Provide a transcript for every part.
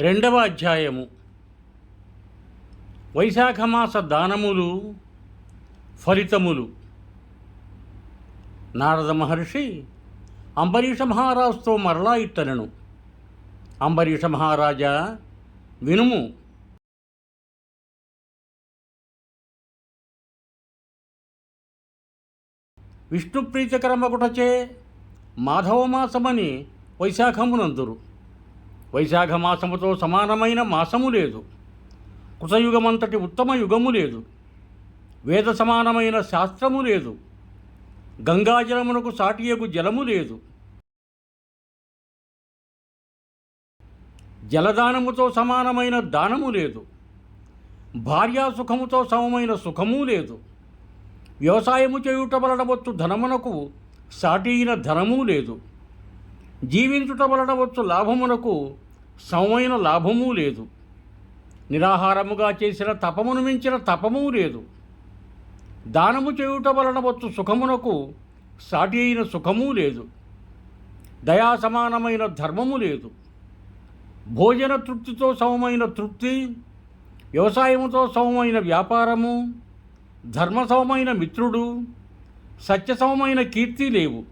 రెండవ అధ్యాయము వైశాఖ మాస దానములు ఫలితములు. నారద మహర్షి అంబరీష మహారాజుతో మరలా ఇట్టనను అంబరీష మహారాజా వినుము. విష్ణు ప్రీతికరమగుటచే మాధవమాసమని వైశాఖమునందురు. వైశాఖ మాసముతో సమానమైన మాసము లేదు. కృతయుగమంతటి ఉత్తమ యుగము లేదు. వేద సమానమైన శాస్త్రము లేదు. గంగాజలమునకు సాటియగు జలము లేదు. జలదానముతో సమానమైన దానము లేదు. భార్యా సుఖముతో సమమైన సుఖము లేదు. వ్యవసాయము చేయుట వలనవచ్చు ధనమునకు సాటి ధనము లేదు. జీవించుట వలనవచ్చు లాభమునకు సమమైన లాభము లేదు. నిరాహారముగా చేసిన తపమును మించిన తపము లేదు. దానము చేయుట వలన వచ్చు సుఖమునకు సాటి అయిన సుఖము లేదు. దయా సమానమైన ధర్మము లేదు. భోజన తృప్తితో సమమైన తృప్తి వ్యవసాయముతో సమమైన వ్యాపారము ధర్మసమమైన మిత్రుడు సత్యసమమైన కీర్తి లేవు.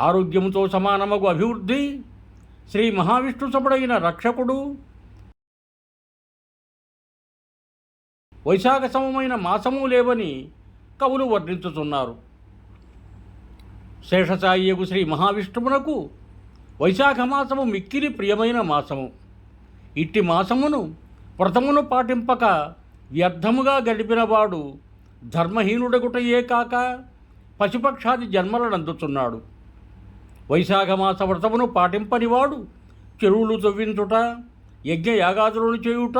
ఆరోగ్యముతో సమానమగు అభివృద్ధి శ్రీ మహావిష్ణు సముడైన రక్షకుడు. వైశాఖ సమమైన మాసము లేవని కవులు వర్ణించుతున్నారు. శేషసాయియగు శ్రీ మహావిష్ణువునకు వైశాఖ మాసము మిక్కిలి ప్రియమైన మాసము. ఇట్టి మాసమును వ్రతమును పాటింపక వ్యర్థముగా గడిపినవాడు ధర్మహీనుడగుటయే కాక పశుపక్షాది జన్మలనందుతున్నాడు అందుతున్నాడు మాస వ్రతమును పాటింపనివాడు. చెరువులు తవ్వించుట యజ్ఞయాగాదులను చేయుట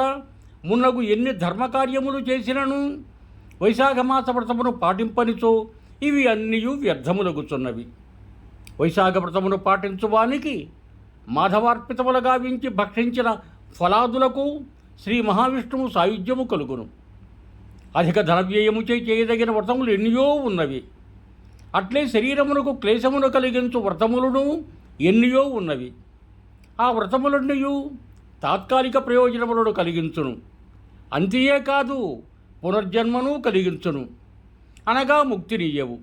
మున్నగు ఎన్ని ధర్మకార్యములు చేసినను? వైశాఖ మాస వ్రతమును పాటింపనిచో ఇవి అన్నీ వ్యర్థములగుచున్నవి. వైశాఖ వ్రతమును పాటించువానికి మాధవార్పితములు గావించి భక్షించిన ఫలాదులకు శ్రీ మహావిష్ణువు సాయుధ్యము కలుగును. అధిక ధనవ్యయము చేయదగిన వ్రతములు ఎన్నో ఉన్నవి. అట్లే శరీరమునకు క్లేశమును కలిగించు వ్రతములను ఎన్నియో ఉన్నవి. ఆ వ్రతములన్నీ తాత్కాలిక ప్రయోజనములను కలిగించును. అంతియే కాదు పునర్జన్మను కలిగించును. అనగా ముక్తినియ్యవు.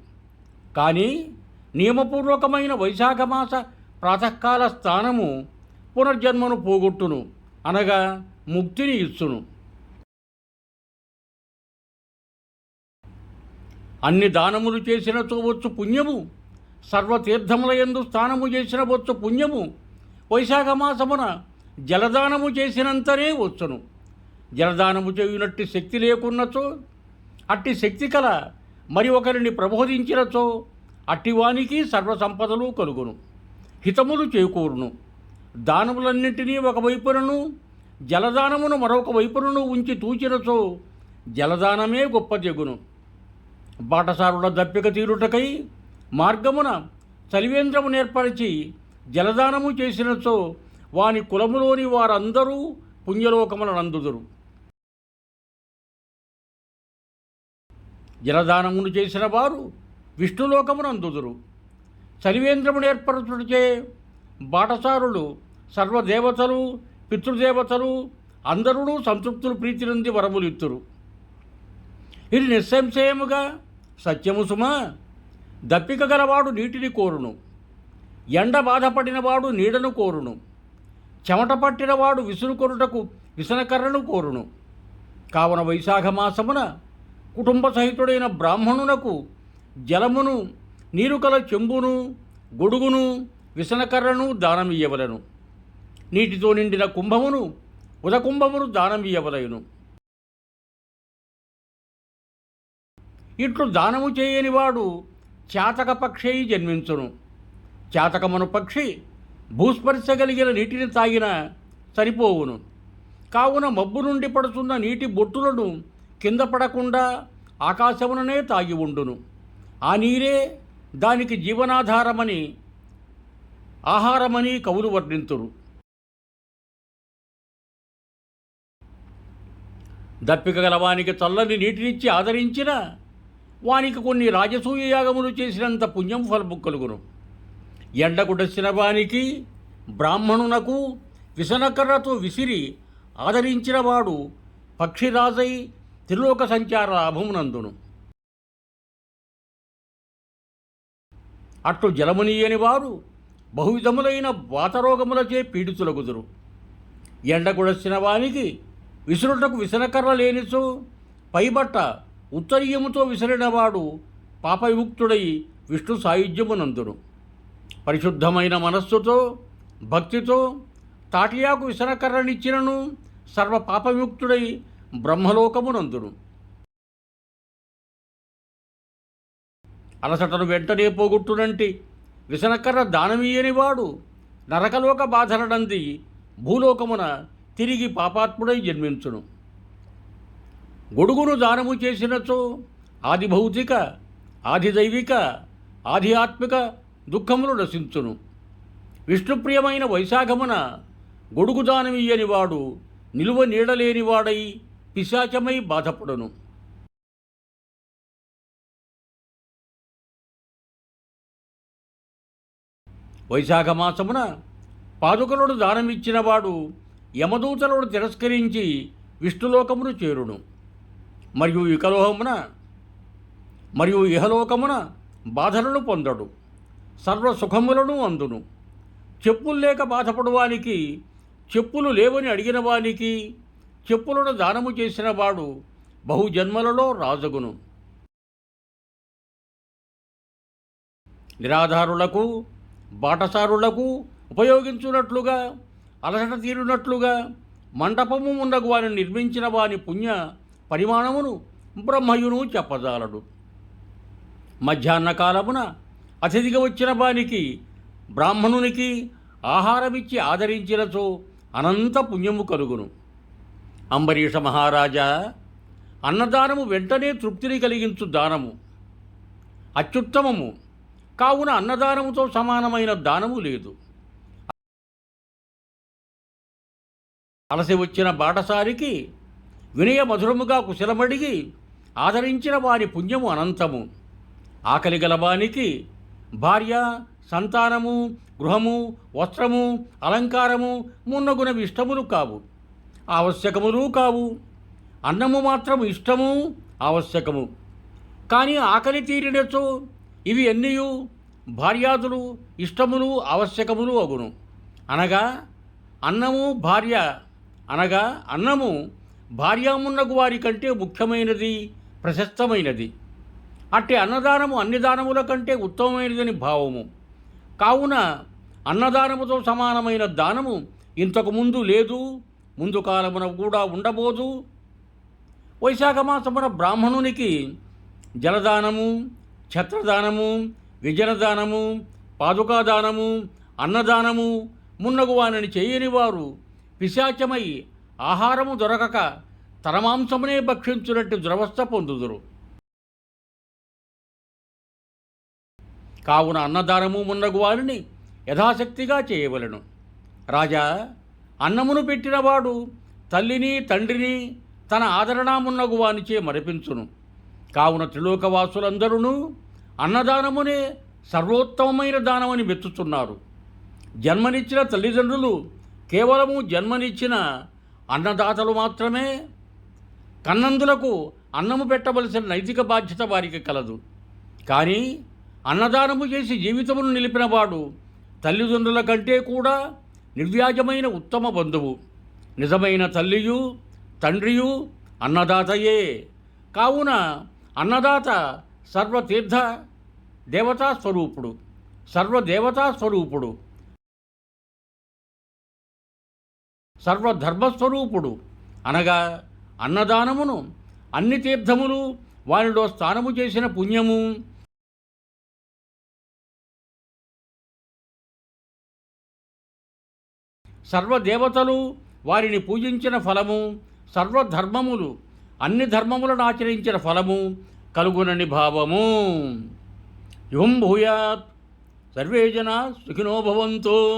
కానీ నియమపూర్వకమైన వైశాఖ మాస ప్రాతకాల స్థానము పునర్జన్మను పోగొట్టును. అనగా ముక్తిని ఇచ్చును. అన్ని దానములు చేసిన వచ్చు పుణ్యము. సర్వతీర్థముల ఎందు స్థానము చేసిన వచ్చు పుణ్యము. వైశాఖ మాసమున జలదానము చేసినంతనే వచ్చును. జలదానము చేయునట్టి శక్తి లేకున్నచో అట్టి శక్తి కల మరి ఒకరిని ప్రబోధించినచో అట్టివానికి సర్వసంపదలు కలుగును. హితములు చేకూరును. దానములన్నింటినీ ఒక వైపునను జలదానమును మరొక వైపునను ఉంచి తూచినచో జలదానమే గొప్ప జగును. బాటసారుల దప్పిక తీరుటకై మార్గమున చలివేంద్రము నేర్పరిచి జలదానము చేసినచో వాని కులములోని వారందరూ పుణ్యలోకములనందుదురు జలదానమును చేసిన వారు విష్ణులోకమునందుదురు చలివేంద్రమును ఏర్పరచుటచే బాటసారులు సర్వదేవతలు పితృదేవతలు అందరూ సంతృప్తులు ప్రీతి నుండి వరములిత్తురు. ఇది నిస్సంశయముగా సత్యము సుమా దప్పిక గలవాడు నీటిని కోరును. ఎండ బాధపడినవాడు నీడను కోరును. చెమట పట్టినవాడు విసురు కొరుటకు విసనకర్రను కోరును. కావున వైశాఖ మాసమున కుటుంబ సహితుడైన బ్రాహ్మణునకు జలమును నీరు కల చెంబును గొడుగును విసనకర్రను దానమియ్యవలను. నీటితో నిండిన కుంభమును ఉదకుంభమును దానమియ్యవలయును ఇట్లు దానము చేయనివాడు చాతక పక్షి జన్మించును. చాతకమను పక్షి భూస్పర్శగలిగిన నీటిని తాగిన సరిపోవును. కావున మబ్బు నుండి పడుతున్న నీటి బొట్టులను కింద పడకుండా ఆకాశముననే తాగి ఉండును. ఆ నీరే దానికి జీవనాధారమని ఆహారమని కవులు వర్ణింతురు. దప్పిక గలవానికి చల్లని నీటినిచ్చి ఆదరించిన వానికి కొన్ని రాజసూయ యాగములు చేసినంత పుణ్యం ఫలము కలుగును ఎండకు వానికి బ్రాహ్మణునకు విసనకర్రతో విసిరి ఆదరించిన వాడు పక్షిరాజై త్రిలోక సంచార లాభమునందును. అట్లు జలమునీయని వారు బహువిధములైన వాతరోగములచే పీడితులగుదురు. ఎండగుడసిన వానికి విసురుటకు విసనకర్ర లేనిచో పైబట్ట ఉత్తరీయముతో విసిరినవాడు పాపవిముక్తుడై విష్ణు సాయుధ్యమునందును. పరిశుద్ధమైన మనస్సుతో భక్తితో తాటియాకు విసనకర్రనిచ్చినను సర్వ పాపవిముక్తుడై బ్రహ్మలోకమునందును. అలసటను వెంటనే పోగొట్టునంటి విసనకర్ర దానమీయనివాడు నరకలోక బాధలనంది భూలోకమున తిరిగి పాపాత్ముడై జన్మించును. గొడుగును దానము చేసినచో ఆది భౌతిక ఆది దైవిక ఆధ్యాత్మిక దుఃఖములు నశించును. విష్ణుప్రియమైన వైశాఖమున గొడుగు దానమియ్యని వాడు నిలువ నీడలేనివాడై పిశాచమై బాధపడును. వైశాఖ మాసమున దానమిచ్చినవాడు యమదూతలను తిరస్కరించి విష్ణులోకమును చేరును. మరియు ఇకలోహమున మరియు ఇహలోకమున బాధలను పొందడు సర్వ సుఖములను అందును. చెప్పులు లేక బాధపడువానికి చెప్పులు లేవని అడిగిన వానికి చెప్పులను దానము చేసిన వాడు బహుజన్మలలో రాజగును. నిరాధారులకు బాటసారులకు ఉపయోగించున్నట్లుగా అలసట తీరునట్లుగా మంటపము ఉండగు వారిని నిర్మించిన వాని పుణ్య పరిమాణమును బ్రహ్మయును చెప్పజాలడు. మధ్యాహ్న కాలమున అతిథిగా వచ్చిన వానికి బ్రాహ్మణునికి ఆహారమిచ్చి ఆదరించినచో అనంత పుణ్యము కలుగును. అంబరీష మహారాజా అన్నదానము వెంటనే తృప్తిని కలిగించు దానము. అత్యుత్తమము. కావున అన్నదానముతో సమానమైన దానము లేదు. అలసి వచ్చిన బాటసారికి వినయ మధురముగా కుశలమడిగి ఆదరించిన వారి పుణ్యము అనంతము. ఆకలి గలవానికి భార్య సంతానము గృహము వస్త్రము అలంకారము మున్నగునవి ఇష్టములు కావు. ఆవశ్యకములు కావు. అన్నము మాత్రం ఇష్టము ఆవశ్యకము. కానీ ఆకలి తీరినచో ఇవి ఎన్నియు? భార్యాదులు ఇష్టములు ఆవశ్యకములు అగును. అనగా అన్నము భార్య అనగా అన్నము భార్యామున్నకు వారి కంటే ముఖ్యమైనది ప్రశస్తమైనది. అట్టి అన్నదానము అన్ని దానముల కంటే ఉత్తమమైనదని భావము. కావున అన్నదానముతో సమానమైన దానము ఇంతకు ముందు లేదు ముందు కాలమున కూడా ఉండబోదు. వైశాఖ మాసమున బ్రాహ్మణునికి జలదానము ఛత్రదానము విజనదానము పాదుకాదానము అన్నదానము మున్నగు వానని చేయని వారు పిశాచమై ఆహారము దొరకక తరమాంసమునే భక్షించునట్టు దురవస్థ పొందుదురు. కావున అన్నదానము మున్నగు వారిని యథాశక్తిగా చేయవలను. రాజా అన్నమును పెట్టినవాడు తల్లిని తండ్రిని తన ఆదరణమున్నగు వానిచే మరిపించును. కావున త్రిలోకవాసులందరూ అన్నదానమునే సర్వోత్తమమైన దానమని మెచ్చుతున్నారు జన్మనిచ్చిన తల్లిదండ్రులు కేవలము జన్మనిచ్చిన అన్నదాతలు మాత్రమే కన్నందులకు అన్నము పెట్టవలసిన నైతిక బాధ్యత వారికి కలదు. కానీ అన్నదానము చేసి జీవితమును నిలిపినవాడు తల్లిదండ్రుల కంటే కూడా నిర్వ్యాజమైన ఉత్తమ బంధువు. నిజమైన తల్లియు తండ్రియు అన్నదాతయే. కావున అన్నదాత సర్వతీర్థ దేవతా స్వరూపుడు సర్వదేవతా స్వరూపుడు. సర్వధర్మస్వరూపుడు. అనగా అన్నదానమును అన్ని తీర్థములు వారిలో స్థానము చేసిన పుణ్యము. సర్వదేవతలు వారిని పూజించిన ఫలము సర్వధర్మములు అన్ని ధర్మములను ఆచరించిన ఫలము కలుగునని భావము. యుం భూయాత్. సర్వే జన సుఖినో భవంతు.